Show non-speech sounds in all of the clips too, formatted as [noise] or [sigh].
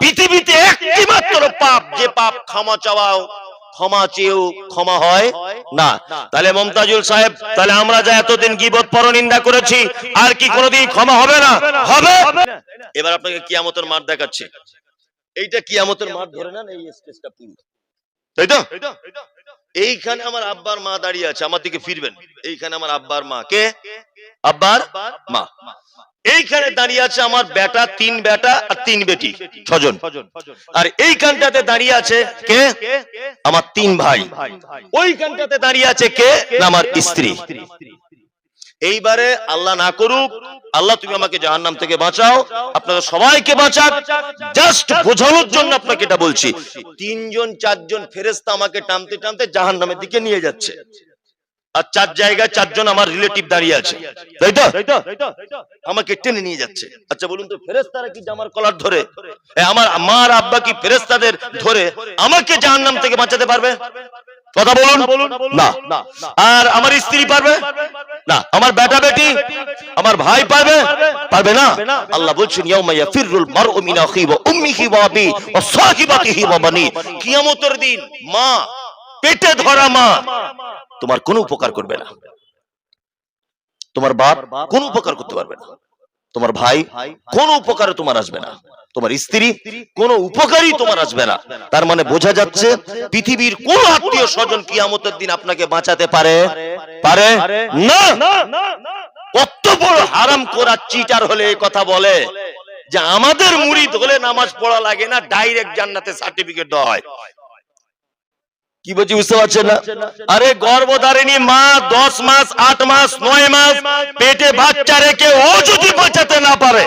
পৃথিবীতে একটি মাত্র পাপ, যে পাপ ক্ষমা চাওয়াও, ক্ষমা চেয়েও ক্ষমা হয় না। তাহলে মমতাজুল সাহেব, তাহলে আমরা যা এতদিন গিবত পরনিন্দা করেছি, আর কি কোনোদিন ক্ষমা হবে না? হবে? এবার আপনাকে কিয়ামতের মাঠ দেখাচ্ছে। এইটা কিয়ামতের মাঠ ধরে নেন, এই স্টেজটা পুরো। তাই তো? এইখানে আমার আব্বার মা দাঁড়িয়ে আছে, আমার দিকে ফিরবেন। এইখানে আমার আব্বার মা। কে? আব্বার মা। এইখানে দাঁড়িয়ে আছে আমার বেটা, তিন বেটা আর তিন বেটি, ছজন। আর এইখানটাতে দাঁড়িয়ে আছে কে? আমার তিন ভাই। ওইখানটাতে দাঁড়িয়ে আছে কে? আমার স্ত্রী। এইবারে আল্লাহ না করুক, আল্লাহ তুমি আমাকে জাহান্নাম থেকে বাঁচাও, আপনারা সবাইকে বাঁচাক। জাস্ট বোঝানোর জন্য আপনাকে এটা বলছি। তিনজন, চারজন ফেরেস্তা আমাকে টানতে টানতে জাহান্নামের দিকে নিয়ে যাচ্ছে। আর চার জায়গায় চারজন আমার রিলেটিভ দাঁড়িয়ে আছে। তাই তো আমাকে টেনে নিয়ে যাচ্ছে। আচ্ছা বলুন তো ফেরেস্তারা কি জামার কলার ধরে? আমার মার আব্বা কি ফেরেস্তাদের ধরে আমাকে জাহান্নাম থেকে বাঁচাতে পারবে? কথা বলুন। না আর আমার স্ত্রী পারবে? না, আমার বেটা বেটি, আমার ভাই পারবে? পারবে না? আল্লাহ বলছেন, ইয়াউমা ইয়াফিরুল মারউ মিন আখিহি ওয়া উম্মিহি ওয়া আবি ওয়া সাহিবাতিহি ওয়া বানি কিয়ামতের দিন মা পেটে ধরা মা। তোমার কোনো উপকার করবে না। তোমার বাপ কোনো উপকার করতে পারবে না। তোমার ভাই কোন উপকারে তোমার আসবে না। তোমার স্ত্রী কোন উপকারই তোমার আসবে না। তার মানে বোঝা যাচ্ছে পৃথিবীর কোন আত্মীয় স্বজন কিয়ামতের দিন আপনাকে বাঁচাতে পারে? পারে? না। কত বড় হারাম করা চিটার হলে এই কথা বলে যে আমাদের মুড়িদ হলে নামাজ পড়া লাগে না ডাইরেক্ট জান্নাতে সার্টিফিকেট দেওয়া হয়। কি বলছি বুঝতে পারছেন না? আরে গর্ভধারিণী মা দশ মাস, আট মাস, নয় মাস, পেটে বাচ্চা রেখে ও যদি বাঁচাতে না পারে,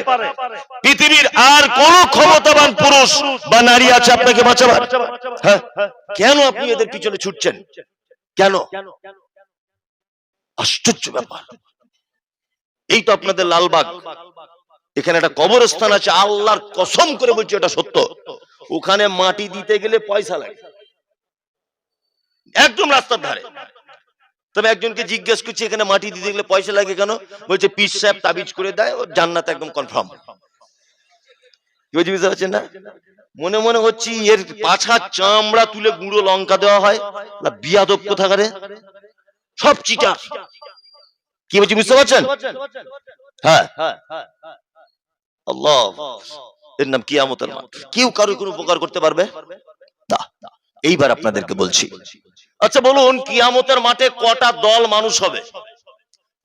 পৃথিবীর আর কোন ক্ষমতাবান পুরুষ বা নারী আছে আপনাকে বাঁচাবার? হ্যাঁ? কেন আপনি এদের পিছনে ছুটছেন? কেন? আশ্চর্য ব্যাপার। এই তো আপনাদের লালবাগ। এখানে একটা কবরস্থান আছে, আল্লাহর কসম করে বলছি এটা সত্য। ওখানে মাটি দিতে গেলে পয়সা লাগে। একদম রাস্তার ধারে। তবে একজনকে জিজ্ঞেস করছি, এখানে মাটি দিতে গেলে পয়সা লাগে কেন? বলছে পিস সাহেব তাবিজ করে দেয়, ও জান্নাত একদম কনফার্ম বুঝতে পারছেন না? মনে মনে হচ্ছে এর পাছা চামড়া তুলে গুঁড়ো লঙ্কা দেওয়া হয়। বিয়াদব কোথাকারে? সব চিটার কি বলছি, বুঝতে পারছেন? হ্যাঁ। এর নাম কিয়ামতের মাঠ। কেউ কারও কোনো উপকার করতে পারবে? এইবার আপনাদেরকে বলছি। আচ্ছা বলুন, কিয়ামতের মাঠে কটা দল মানুষ হবে?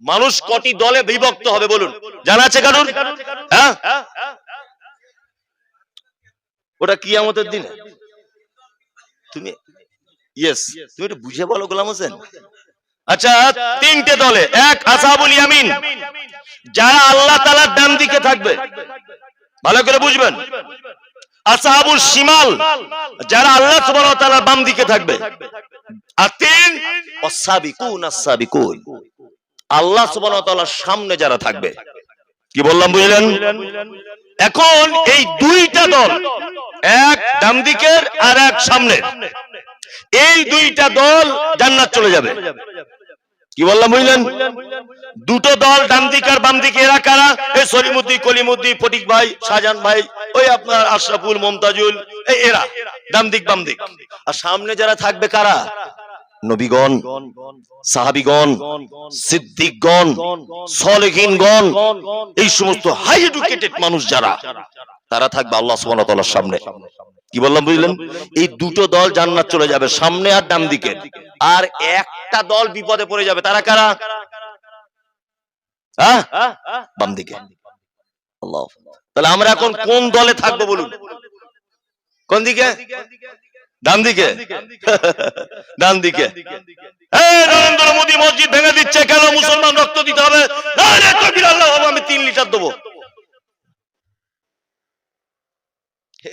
মানুষ কটি দলে বিভক্ত হবে বলুন। জানা আছে কারণ হ্যাঁ? ওটা কিয়ামতের দিনে। তুমি ইয়েস তুমি একটু বুঝে বলো গোলাম হোসেন। আচ্ছা তিনটে দলে, এক আসাবুল ইয়ামিন, যারা আল্লাহ তালার ডান দিকে থাকবে। ভালো করে বুঝবেন। আসাহাবুল শিমাল, যারা আল্লাহ সুবহানাহু ওয়া বাম দিকে থাকবে। আর তিন ওয়াসাবিকুন আসাবিকুন আল্লাহ সুবহানাহু ওয়া তাআলার সামনে যারা থাকবে। কি বললাম, বুঝলেন? এখন এই দুইটা দল, এক ডান দিকের আর এক সামনের, এই দুইটা দল জান্নাত চলে যাবে। কি বললাম, বুঝলেন? দুটো দল ডান দিক আর বাম দিকে এরা কারা? এই সলিমুদ্দি কলিমুদ্দি ফটিক ভাই, শাহজাহান ভাই, ওই আপনার আশরাফুল, মমতাজুল, এই এরা ডান দিক বাম দিক আর সামনে যারা থাকবে কারা? নবীগণ, সাহাবিগণ, সিদ্দিকগণ, সলেহীনগণ, এই সমস্ত হাই এডুকেটেড মানুষ যারা, তারা থাকবে আল্লাহ সুবহানাহু ওয়া তাআলার সামনে। কি বললাম, বুঝলেন? এই দুটো দল জান্নাত চলে যাবে, সামনে আর ডান দিকে। আর একটা দল বিপদে পড়ে যাবে, তারা কারা? হ্যাঁ? বাম দিকে। আল্লাহ তাহলে আমরা এখন কোন দলে থাকব বলুন? কোন দিকে? ডান দিকে ডান দিকে নরেন্দ্র মোদী মসজিদ ভেঙে দিচ্ছে, কেন মুসলমান রক্ত দিতে হবে? আমি তিন লিটার দেবো।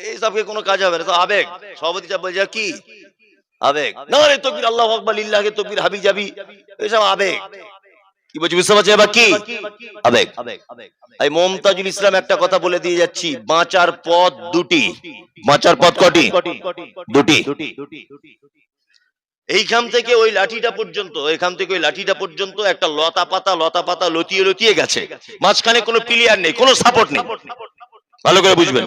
এইসবকে কোনো কাজ হবে না তো আবেগ। সভাপতি সাহেব বলছে, কি? আবেগ। না রে তকবির আল্লাহ আকবার লিল্লাহকে তকবির হাবি যাবি এইসব আবেগ। কি বলছি, বুঝতে পারছি এবার কি? আবেগ। এই মমতাজুল ইসলাম একটা কথা বলে দিয়ে যাচ্ছি, বাঁচার পথ দুটি। বাঁচার পথ কটি? দুটি। এইখান থেকে ওই লাঠিটা পর্যন্ত, এখান থেকে ওই লাঠিটা পর্যন্ত একটা লতা পাতা লতা পাতা লতিয়ে লতিয়ে গেছে। মাঝখানে কোনো প্লেয়ার নেই, কোনো সাপোর্ট নেই। ভালো করে বুঝবেন।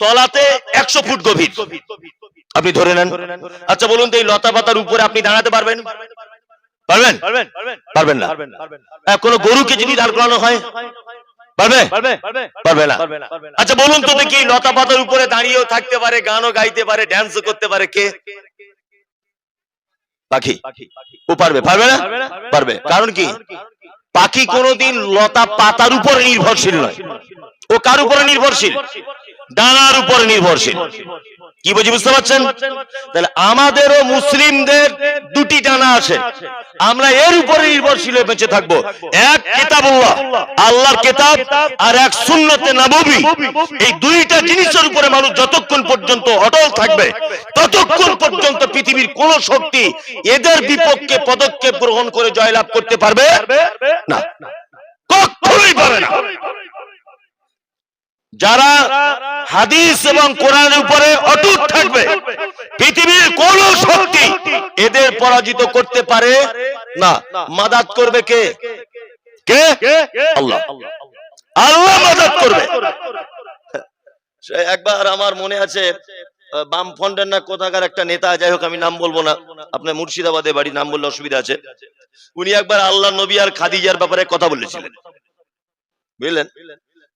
তলাতে একশো ফুট গভীর। আপনি ধরে নেন। আচ্ছা বলুন তো এই লতা পাতার উপরে আপনি দাঁড়াতে পারবেন? পারবেন? পারবেন না। হ্যাঁ, কোনো গরুকে যদি দাঁড় করানো হয়? পারবে? পারবে না। আচ্ছা বলুন তো দেখি লতা পাতার উপরে দাঁড়িয়েও থাকতে পারে গানও গাইতে পারে ড্যান্সও করতে পারে কে? পাখি। ও পারবে পারবে না? পারবে কারণ কি? পাখি কোনোদিন লতা পাতার উপরে নির্ভরশীল নয়। ও কার উপরে নির্ভরশীল? ডানার উপরে নির্ভরশীল। কি বুঝি বুঝতে পারছেন? তাহলে আমাদেরও মুসলিমদের দুটি ডানা আছে। আমরা এর উপরে নির্ভরশীল হয়ে বেঁচে থাকব। এক কিতাবুল্লাহ আল্লাহর কিতাব আর এক সুন্নতে নববী। এই দুইটা জিনিসের উপরে মানুষ যতক্ষণ পর্যন্ত অটল থাকবে ততক্ষণ পর্যন্ত পৃথিবীর কোন শক্তি এদের বিপক্ষে পদক্ষেপ গ্রহণ করে জয়লাভ করতে পারবে? না কখনোই পারে না। যারা হাদিস এবং কোরআনের উপরে অটুট থাকবে, পৃথিবীর কোন শক্তি এদের পরাজিত করতে পারে না। মাদাত করবে কে? কে? আল্লাহ। আল্লাহ মাদাত করবে। একবার আমার মনে আছে বামফ্রন্টের না কোথাকার একটা নেতা, যাই হোক, আমি নাম বলব না। আপনার মুর্শিদাবাদে বাড়ি নাম বললে অসুবিধা আছে। উনি একবার আল্লাহ, নবী আর খাদিজার ব্যাপারে কথা বলেছিলেন। বুঝলেন?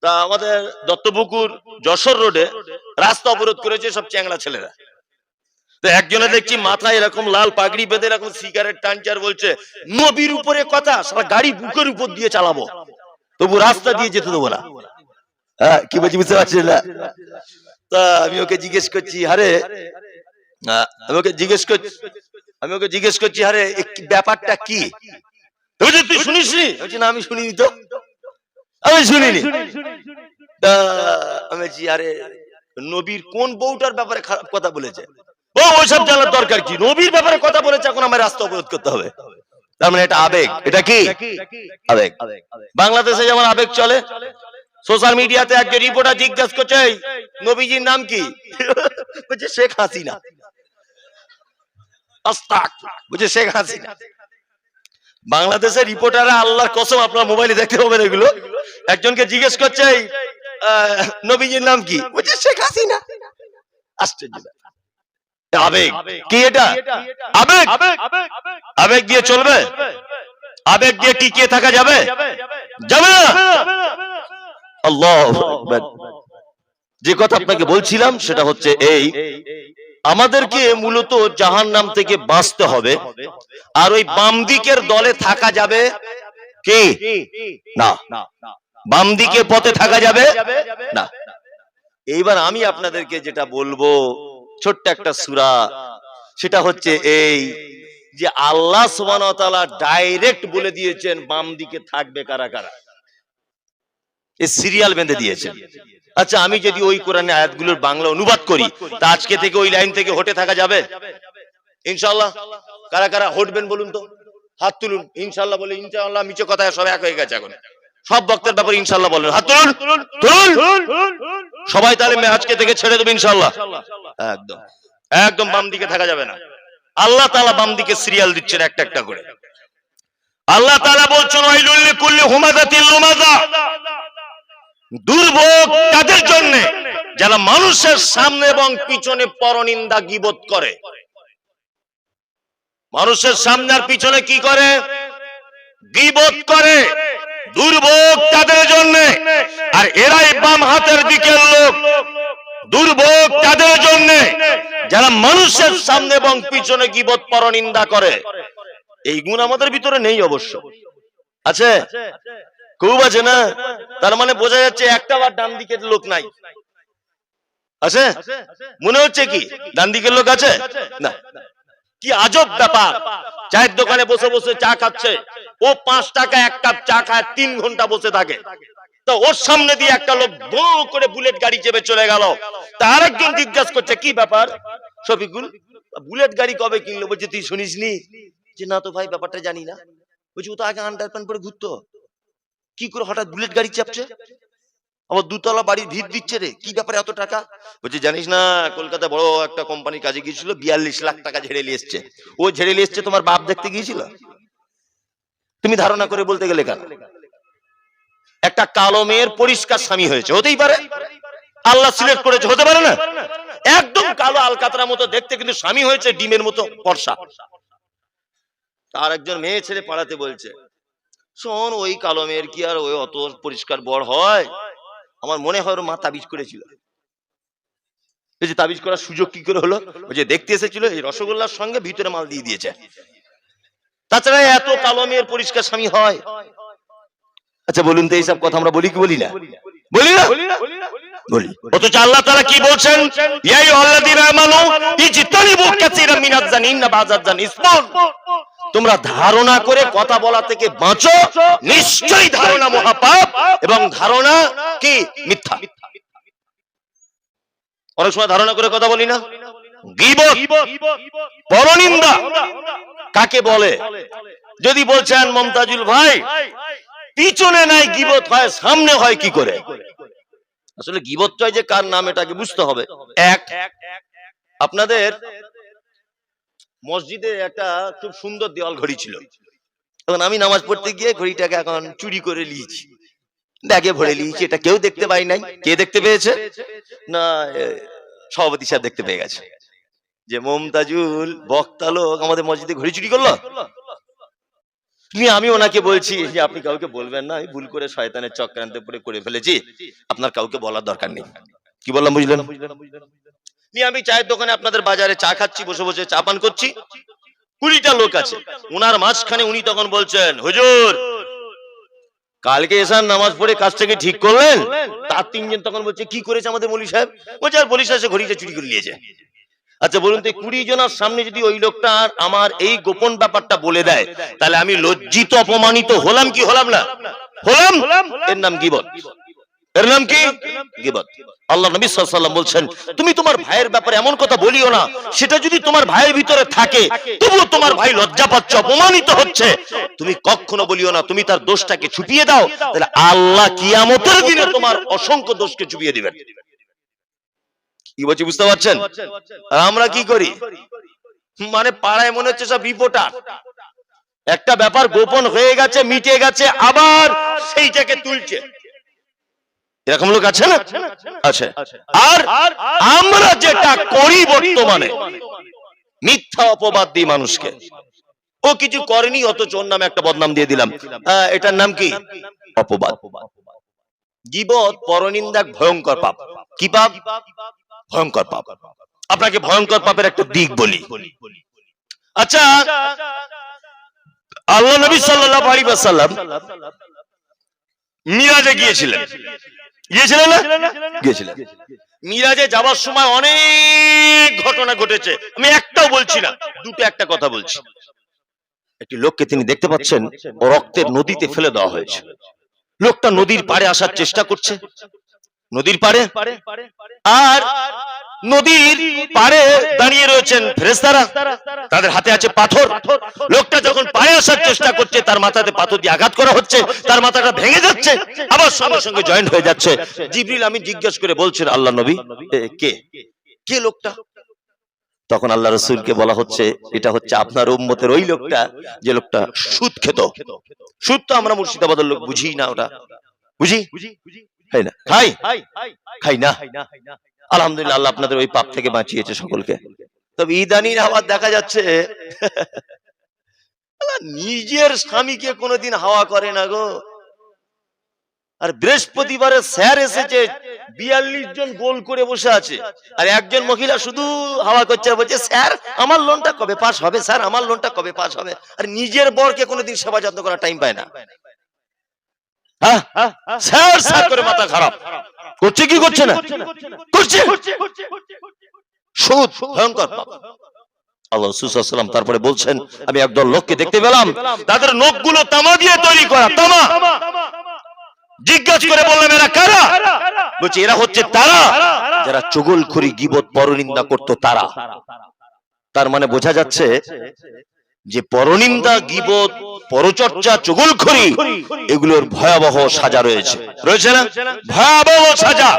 তা আমাদের দত্তপুকুর, যশোর রোডে রাস্তা অবরোধ করেছে সব চ্যাংড়া ছেলেরা। তো একজনে দেখছি মাথায় এরকম লাল পাগড়ি বেঁধে, এরকম সিগারেট টানচার বলছে, নবীর উপরে কথা, সারা গাড়ি বুকের উপর দিয়ে চালাবো। তবু রাস্তা দিয়ে যেতে দেবো না। হ্যাঁ কি বলছি বুঝতে পারছি না? তা আমি ওকে জিজ্ঞেস করছি, আরে আমি ওকে জিজ্ঞেস করছি, আমি ওকে জিজ্ঞেস করছি, আরে ব্যাপারটা কি? আমি শুনিনি তো। আমি শুনিনি। আমি আরে, নবীর কোন বউটার ব্যাপারে খারাপ কথা বলেছে? ও ওইসব জানার দরকার কি? নবীর ব্যাপারে কথা বলেছে, এখন আমার রাস্তা অবরোধ করতে হবে। তার মানে এটা আবেগ। এটা কি? আবেগ। বাংলাদেশে যেমন আবেগ চলে সোশ্যাল মিডিয়াতে একজন রিপোর্টার জিজ্ঞাসা করছে "এই, নবীজির নাম কি? বলছে শেখ হাসিনা। বলছে শেখ হাসিনা। বাংলাদেশের রিপোর্টাররা আল্লাহর কসম আপনার মোবাইলে দেখতে পাবেন এগুলো। একজনকে জিজ্ঞেস করছে "এই, নবীজির নাম কি? বলছে শেখ হাসিনা। আশ্চর্য আবেগ। কি এটা? আবেগ? আবেগ দিয়ে চলবে? আবেগ দিয়ে টিকিয়ে থাকা যাবে? যাবে না। আল্লাহ যে কথা আপনাকে বলছিলাম সেটা হচ্ছে এই আমাদেরকে মূলত জাহান নাম থেকে বাঁচতে হবে আর ওই বাম দিকের দলে থাকা যাবে কি? না। বাম দিকে পথে থাকা যাবে না। এইবার আমি আপনাদেরকে যেটা বলব ছোট্ট একটা সুরা সেটা হচ্ছে এই যে আল্লাহ সুবহান ডাইরেক্ট বলে দিয়েছেন বাম দিকে থাকবে কারা কারা। সিরিয়াল বেঁধে দিয়েছেন আচ্ছা আমি যদি ওই কোরআনের আয়াতগুলোর বাংলা অনুবাদ করি, তা আজকে থেকে ওই লাইন থেকে হটে থাকা যাবে? ইনশাল্লাহ কারা কারা হটবেন বলুন তো? হাত তুলুন। ইনশাল্লাহ বলে ইনশাল্লাহ মিছে কথায় সব এক হয়ে গেছে এখন। সব বক্তের ব্যাপারে ইনশাল্লাহ বলেন। হাত তুলুন। তুলুন। সবাই তাহলে আজকে থেকে ছেড়ে দেবে ইনশাল্লাহ একদম। একদম বাম দিকে থাকা যাবে না। আল্লাহ তাআলা বাম দিকে সিরিয়াল দিচ্ছেন একটা একটা করে। আল্লাহ তাআলা বলছেন, ওয়াইলুল লিকুল্লি হুমাযাতিল লুমাযা দুর্ভোগ তাদের জন্য, যারা মানুষের সামনে এবং পিছনে পরনিন্দা গীবত করে। মানুষের সামনে আর পিছনে কি করে? গীবত করে। দুর্ভোগ তাদের জন্য। আর এরাই বাম হাতের দিকের লোক। দুর্ভোগ তাদের জন্য। যারা মানুষের সামনে এবং পিছনে গীবত পরনিন্দা করে। এই গুণ আমাদের ভিতরে নেই অবশ্য। আছে? খুব আছে না? তার মানে বোঝা যাচ্ছে একটা বার ডান দিকের লোক নাই। আছে? মনে হচ্ছে কি? ডান দিকের লোক আছে? না। কি আজব ব্যাপার। চায়ের দোকানে বসে বসে চা খাচ্ছে। ও পাঁচ টাকা, এক কাপ চা খায়, তিন ঘণ্টা বসে থাকে। তো ওর সামনে দিয়ে একটা লোক ভো করে বুলেট গাড়ি চেপে চলে গেল। তার একজন জিজ্ঞাসা করছে, কি ব্যাপার? শফিকুল, বুলেট গাড়ি কবে কিনলো? বলছে, তুই শুনিসনি? যে না তো ভাই, ব্যাপারটা জানি না। বলছি, ও তো আগে আন্ডার প্যান্ট পরে ঘুরতো। কি করে হঠাৎ বুলেট গাড়ি চাপছে? আমার দুতলা বাড়ির ভিড় দিচ্ছে রে, কি ব্যাপারে এত টাকা? বলছি, জানিস না কলকাতা বড় একটা কোম্পানির কাজে গিয়েছিল, বিয়াল্লিশ লাখ টাকা ঝেড়ে নিয়ে এসছে। ও ঝেড়ে নিয়ে এসছে তোমার বাপ দেখতে গিয়েছিল? তুমি ধারণা করে বলতে গেলে কেন? একটা কালো মেয়ের পরিষ্কার স্বামী হয়েছে, হতেই পারে। আল্লাহ সিলেক্ট করেছে, হতে পারে না। একদম কালো আলকাতরা মতো, দেখতে কিন্তু স্বামী হয়েছে ডিমের মতো, ফর্সা। তার একজন মেয়ে ছেলে পাড়াতে বলছে শোন, ওই কালো মেয়ের কি আর ওই অত পরিষ্কার বড় হয়? আমার মনে হয় ওর মা তাবিজ করেছিল। যে তাবিজ করার সুযোগ কি করে হলো? ওই যে দেখতে এসেছিল, এই রসগোল্লার সঙ্গে ভিতরে মাল দিয়ে দিয়েছে। তাছাড়া এত কালো মেয়ের পরিষ্কার স্বামী হয়? আচ্ছা বলুন তো এইসব কথা আমরা বলি কি বলি না? বলি না? বলি। অথচ আল্লাহ তাআলা কি বলছেন? ইয়া আইয়ুহাল্লাযীনা আমানু, ইজতানিবু কাসীরাম মিনাজ জানিন বাযাজ জান ইসমুন তোমরা ধারণা করে কথা বলা থেকে বাঁচো। নিশ্চয়ই ধারণা মহাপাপ এবং ধারণা কি? মিথ্যা। অনেক সময় ধারণা করে কথা বলি না। পরনিন্দা কাকে বলে? যদি বলছেন মমতাজুল ভাই, পিছনে নাই গিবত হয়, সামনে হয় কি করে? আসলে গিবত চাই যে কার নাম, এটাকে বুঝতে হবে। এক, আপনাদের মসজিদে একটা খুব সুন্দর দেওয়াল ঘড়ি ছিল। এখন আমি নামাজ পড়তে গিয়ে ঘড়িটাকে এখন চুরি করে নিয়েছি। ব্যাগে ভরে নিয়েছি, এটা কেউ দেখতে পাই নাই। কে দেখতে পেয়েছে? না সভাপতি সাহেব দেখতে পেয়ে গেছে। যে মমতাজুল, বক্তা লোক আমাদের মসজিদে ঘড়ি চুরি করল? নিয়ে আমি ওনাকে বলছি, যে আপনি কাউকে বলবেন না ভুল করে শয়তানের চক্রান্তে করে ফেলেছি। আপনার কাউকে বলার দরকার নেই। কি বললাম, বুঝলেন? নিয়ে আমি চায়ের দোকানে আপনাদের বাজারে চা খাচ্ছি, বসে বসে চা পান করছি। কুড়িটা লোক আছে। উনার মাঝখানে উনি তখন বলছেন, হুজুর, কালকে এসার নামাজ পড়ে কাজটাকে ঠিক করলেন? তার তিনজন তখন বলছে, কি করেছে আমাদের মলি সাহেব? বলছে, আর মলি সাহেব ঘড়িটা চুরি করে নিয়েছে। আচ্ছা বলুন তো কুড়ি জনের সামনে যদি ওই লোকটা আমার এই গোপন ব্যাপারটা বলে দেয়, তাহলে আমি লজ্জিত, অপমানিত হলাম কি হলাম না? হলাম? এর নাম গিবত এর নাম কি? আল্লাহ নবী ওয়াসাল্লাম বলছেন, তুমি তোমার ভাইয়ের ব্যাপারে এমন কথা বলিও না। সেটা যদি তোমার ভাইয়ের ভিতরে থাকে, তবুও তোমার ভাই লজ্জা পাচ্ছে, অপমানিত হচ্ছে। তুমি কখনো বলিও না, তুমি তার দোষটাকে ছুপিয়ে দাও, তাহলে আল্লাহ কিয়ামতের দিনে তোমার অসংখ্য দোষকে ছুপিয়ে দিবেন। কি বলছি, বুঝতে পারছেন? আমরা কি করি? মানে পাড়ায় মনে হচ্ছে সব রিপোর্টার। একটা ব্যাপার গোপন হয়ে গেছে, মিটে গেছে, আবার সেইটাকে তুলছে। এরকম লোক আছে না? আছে আর আমরা যেটা করি বর্তমানে মিথ্যা অপবাদ দিই মানুষকে। ও কিছু করেনি অথচ ওর নামে একটা বদনাম দিয়ে দিলাম। এটার নাম কি? অপবাদ। গিবত পরনিন্দা ভয়ঙ্কর পাপ। কি পাপ? ভয়ঙ্কর পাপ। আপনাকে ভয়ঙ্কর পাপের একটা দিক বলি। আচ্ছা আল্লাহ নবী সাল্লাল্লাহু আলাইহি ওয়াসাল্লাম মিরাজে গিয়েছিলেন। গিয়েছিলেন না? গিয়েছিলেন মিরাজে যাওয়ার সময় অনেক ঘটনা ঘটেছে। আমি একটাও বলছি না দুটো একটা কথা বলছি। একটি লোককে তিনি দেখতে পাচ্ছেন ও রক্তের নদীতে ফেলে দেওয়া হয়েছে। লোকটা নদীর পাড়ে আসার চেষ্টা করছে। নদীর পাড়ে? আর নদীর পাড়ে দাঁড়িয়ে রয়েছেন ফেরেশতারা। তাদের হাতে আছে পাথর। লোকটা যখন পায়ে আসার চেষ্টা করছে তার মাথাতে পাথর দিয়ে আঘাত করা হচ্ছে তার মাথাটা ভেঙে যাচ্ছে আবার সঙ্গে সঙ্গে জয়েন্ট হয়ে যাচ্ছে। জিবরিল আমি জিজ্ঞেস করে বলছেন আল্লাহ নবী কে? কে লোকটা? তখন আল্লাহ রসুলকে বলা হচ্ছে এটা হচ্ছে আপনার উম্মতের ওই লোকটা যে লোকটা সুদ খেত। সুদ তো আমরা মুর্শিদাবাদের লোক বুঝি না ওটা বুঝি। খাই না? খাই? খাই না? আলহামদুলিল্লাহ, আল্লাহ আপনাদের ওই পাপ থেকে বাঁচিয়েছে সকলকে। তবে ইদানির আবার দেখা যাচ্ছে [laughs] নিজের স্বামীকে কোনোদিন হাওয়া করে না গো। আর বৃহস্পতিবারে স্যার এসেছে, বিয়াল্লিশ জন গোল করে বসে আছে। আর একজন মহিলা শুধু হাওয়া করছে বলছে, স্যার, আমার লোনটা কবে পাস হবে? স্যার, আমার লোনটা কবে পাস হবে? আর নিজের বরকে কোনোদিন সেবা যত্ন করার টাইম পায় না। হ্যাঁ? স্যার স্যার করে মাথা খারাপ। করছে কি করছে না? করছে সুদ ভয়ঙ্কর আল্লাহ সুসাল্লাম তারপরে বলছেন আমি একদল লোককে দেখতে পেলাম। তাদের নখগুলো তামা দিয়ে তৈরি করা তামা। জিজ্ঞাসা করে বললাম এরা কারা? বলছে এরা হচ্ছে তারা যারা চগলখড়ি গিবত পরনিন্দা করতো তারা। তার মানে বোঝা যাচ্ছে যে পরনিন্দা গিবত পরচর্চা, চগলখড়ি, এগুলোর ভয়াবহ সাজা রয়েছে। রয়েছে না? ভয়াবহ সাজা।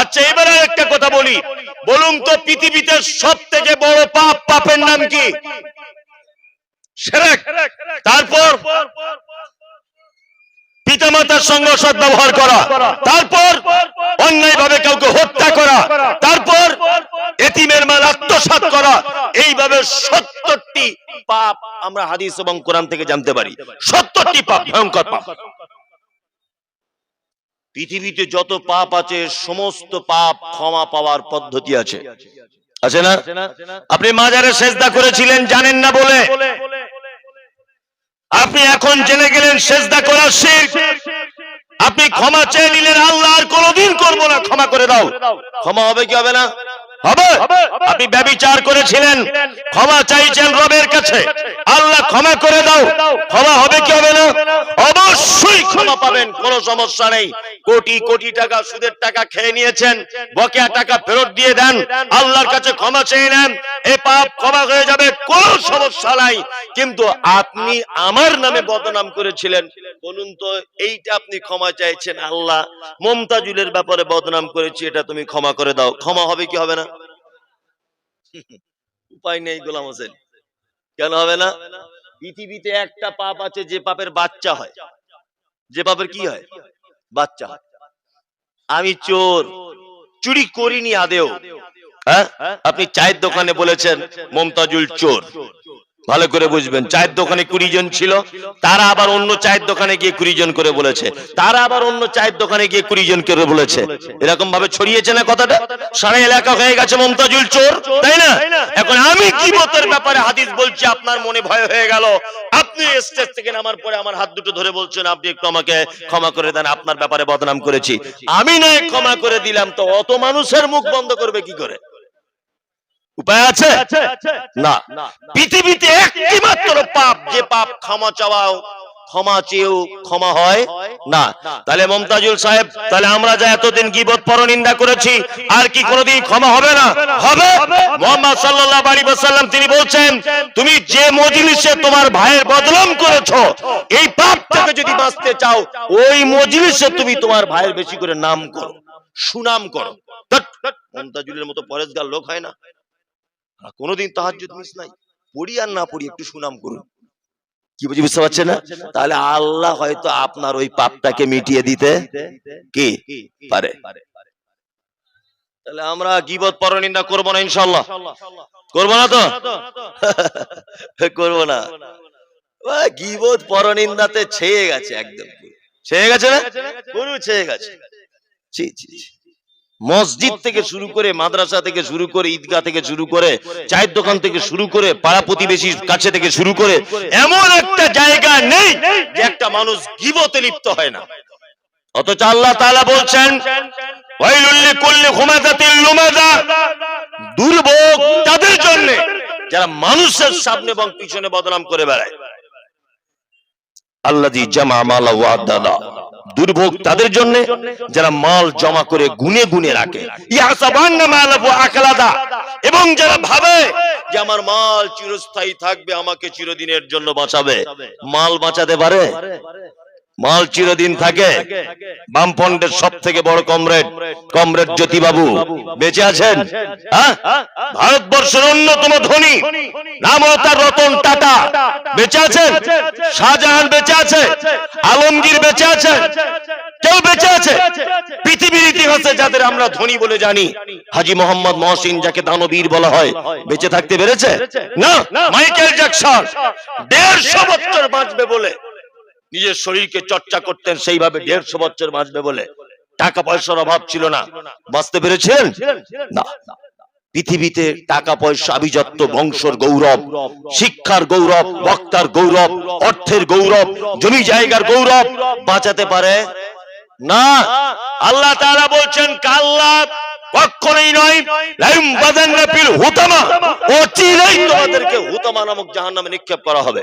আচ্ছা এবারে একটা কথা বলি। বলুন তো পৃথিবীতে সব থেকে বড় পাপ পাপের নাম কি। তারপর? পিতা মাতার সঙ্গে অসৎ ব্যবহার করা, তারপর অন্যায় ভাবে কাউকে হত্যা করা, তারপর এতিমের মাল আত্মসাৎ করা, এইভাবে সত্তরটি পাপ আমরা হাদিস এবং কোরআন থেকে জানতে পারি। সত্তরটি পাপ, ভয়ঙ্কর পাপ। পৃথিবীতে যত পাপ আছে, সমস্ত পাপ ক্ষমা পাওয়ার পদ্ধতি আছে। আছে না? আপনি মাজারে সেজদা করেছিলেন, জানেন না বলে? আপনি এখন জেনে গেলেন, সেজদা করার শেখ আপনি ক্ষমা চেয়ে নিলেন, আল্লাহ আর কোনোদিন করব না, ক্ষমা করে দাও। ক্ষমা হবে কি হবে না? হবে। আপনি ব্যবিচার করেছিলেন। ক্ষমা চাইছেন রবের কাছে। আল্লাহ ক্ষমা করে দাও। ক্ষমা হবে কি হবে না? অবশ্যই ক্ষমা পাবেন কোনো সমস্যা নেই। কোটি কোটি টাকা সুদের টাকা খেয়ে নিয়েছেন বকেয়া টাকা ফেরত দিয়ে দেন। আল্লাহর কাছে ক্ষমা চেয়ে নেন। এ পাপ ক্ষমা হয়ে যাবে কোনো সমস্যা নাই। কিন্তু আপনি আমার নামে বদনাম করেছিলেন। বলুন তো এইটা আপনি ক্ষমা চাইছেন আল্লাহ? মমতাজুলের ব্যাপারে বদনাম করেছি এটা তুমি ক্ষমা করে দাও। ক্ষমা হবে কি হবে না? উপায় নেই গোলাম হোসেন। কেন হবে না? পৃথিবীতে একটা পাপ আছে যে পাপের বাচ্চা হয়। যে পাপের কি হয়? বাচ্চা হয়। আমি চোর। চুরি। করিনি আদেও। হ্যাঁ? আপনি চায়ের দোকানে বলেছেন মমতাজুল চোর। ভালো করে বুঝবেন, চায়ের দোকানে কুড়ি জন ছিল, তারা আবার অন্য চায়ের দোকানে গিয়ে কুড়ি জন করে বলেছে, তারা আবার অন্য চায়ের দোকানে গিয়ে কুড়ি জন করে বলেছে। এরকম ভাবে ছড়িয়েছে না কথাটা? সারা এলাকা হয়ে গেছে মমতাজুল চোর, তাই না? এখন আমি কিবতের ব্যাপারে হাদিস বলছি, আপনার মনে ভয় হয়ে গেল? আপনি স্টেজ থেকে নামার পরে আমার হাত দুটো ধরে বলছেন, আপনি একটু আমাকে ক্ষমা করে দেন, আপনার ব্যাপারে বদনাম করেছি। আমি নয়, ক্ষমা করে দিলাম, তো অত মানুষের মুখ বন্ধ করবে কি করে? উপায় আছে? না। পৃথিবীতে একটি মাত্র পাপ যে পাপ ক্ষমা চাওয়াও ক্ষমা চেয়েও ক্ষমা হয় না। তাহলে মমতাজুল সাহেব তাহলে আমরা যা এতদিন গিবত পরনিন্দা করেছি আর কি কোনোদিন ক্ষমা হবে না? হবে? মোহাম্মদ সাল্লাল্লাহু আলাইহি ওয়াসাল্লাম তিনি বলছেন তুমি যে মজলিসে তোমার ভাইয়ের বদনাম করেছ এই পাপ থেকে যদি বাঁচতে চাও ওই মজলিসে তুমি তোমার ভাইয়ের বেশি করে নাম করো সুনাম করো। মমতাজুলের মতো পরেশগার লোক হয় না। কোনোদিন তাহাজ্জুদ মিস নাই। পড়ি আর না পড়ি, একটু সুনাম করুন। কি বুঝি বুঝতে পারছেন না? তাহলে আল্লাহ হয়তো আপনার ওই পাপটাকে মিটিয়ে দিতে কি পারে। তাহলে আমরা গিবত করব না ইনশাল্লাহ করব না তো? করব না। গিবত পরনিন্দাতে ছেয়ে গেছে একদম ছেয়ে গেছে না? ছেয়ে গেছে। ছি। মসজিদ থেকে শুরু করে মাদ্রাসা থেকে শুরু করে ঈদগাহ থেকে শুরু করে চায়ের দোকান থেকে শুরু করে পাড়া প্রতিবেশীর কাছে থেকে শুরু করে এমন একটা জায়গা নেই যে একটা মানুষ গিবতে লিপ্ত হয় না। অথচ আল্লাহ তাআলা বলছেন দুর্ভোগ তাদের জন্য, যারা মানুষের সামনে এবং পিছনে বদনাম করে বেড়ায়। আল্লাযী জামা মালা দাদা দুর্ভোগ তাদের জন্য, যারা মাল জমা করে গুনে গুনে রাখে। এবং যারা ভাবে যে আমার মাল চিরস্থায়ী থাকবে, আমাকে চিরদিনের জন্য বাঁচাবে। মাল বাঁচাতে পারে? মাল চিরদিন থাকে। বামফ্রন্টের সব থেকে বড় কমরেড কমরেড জ্যোতিবাবু। বেঁচে আছেন? হ্যাঁ? ভারতবর্ষের অন্যতম ধনী নাম তার রতন টাটা। বেঁচে আছেন? শাহজাহান বেঁচে আছে। আলমগীর বেঁচে আছে। কেউ বেঁচে আছে? পৃথিবীর ইতিহাসে যাদের আমরা ধনী বলে জানি, হাজি মোহাম্মদ মহসিন, যাকে দানবীর বলা হয়, বেঁচে থাকতে পেরেছে? না? Michael Jackson. দেড়শো বছর বাঁচবে বলে। নিজের শরীরকে চর্চা করতেন, সেইভাবে দেড়শো বছর বাঁচবে বলে। টাকা পয়সার অভাব ছিল না। বাঁচতে পেরেছিলেন? না। পৃথিবীতে টাকা পয়সা আভিজাত্য, বংশর গৌরব, শিক্ষার গৌরব, বক্তার গৌরব, অর্থের গৌরব, জমি জায়গার গৌরব বাঁচাতে পারে? না। আল্লাহ তারা বলছেন, কাল্লা কখনোই নয়, লাইম বাদান্না ফিল হুতামা। অচিরেই তোমাদেরকে হুতামা নামক জাহান্নামে নিক্ষেপ করা হবে।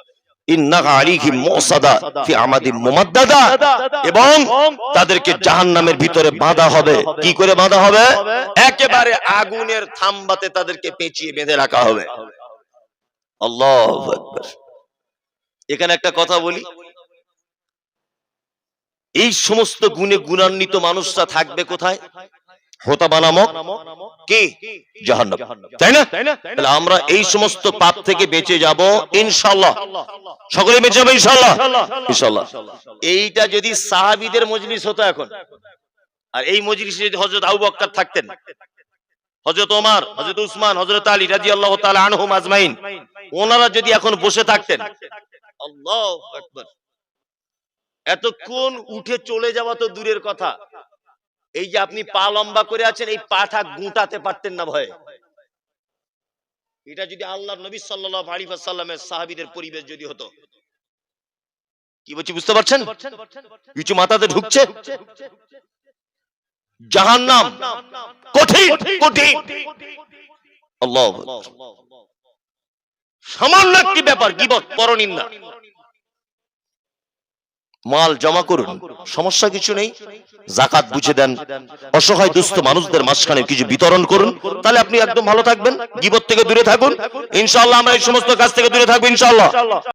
একেবারে আগুনের পেঁচিয়ে বেঁধে রাখা হবে। এখানে একটা কথা বলি। এই সমস্ত গুণে গুণান্বিত মানুষরা থাকবে কোথায়? হোতাবা নামক কি? জাহান্নাম। তাই না? তাহলে আমরা এই সমস্ত পাপ থেকে বেঁচে যাব সকলে বেঁচে যাব এইটা যদি মজলিস হতো এখন, আর এই যদি আবু বকর থাকতেন, হযরত ওমর, হযরত উসমান, হযরত আলী রাদিয়াল্লাহু তাআলা আনহুম আজমাইন, ওনারা যদি এখন বসে থাকতেন এতক্ষণ উঠে চলে যাওয়া তো দূরের কথা। এই যে আপনি পা লম্বা করে আছেন, এই পাটা গুটাতে পারতেন না ভয়ে। এটা যদি আল্লাহ নবী সাল্লাল্লাহু আলাইহি ওয়াসাল্লামের সাহাবীদের পরিবেশ যদি হতো। কি বলছি, বুঝতে পারছেন? কিছু মাথাতে ঢুকছে? কঠিন আল্লাহ সামান্য একটি ব্যাপার কি গিবত, পরনিন্দা। মাল জমা করুন সমস্যা কিছু নেই জাকাত বুঝে দেন। অসহায় দুস্থ মানুষদের মাঝখানে কিছু বিতরণ করুন তাহলে আপনি একদম ভালো থাকবেন গিবত থেকে দূরে থাকুন। ইনশাল্লাহ আমরা এই সমস্ত কাজ থেকে দূরে থাকব ইনশাআল্লাহ।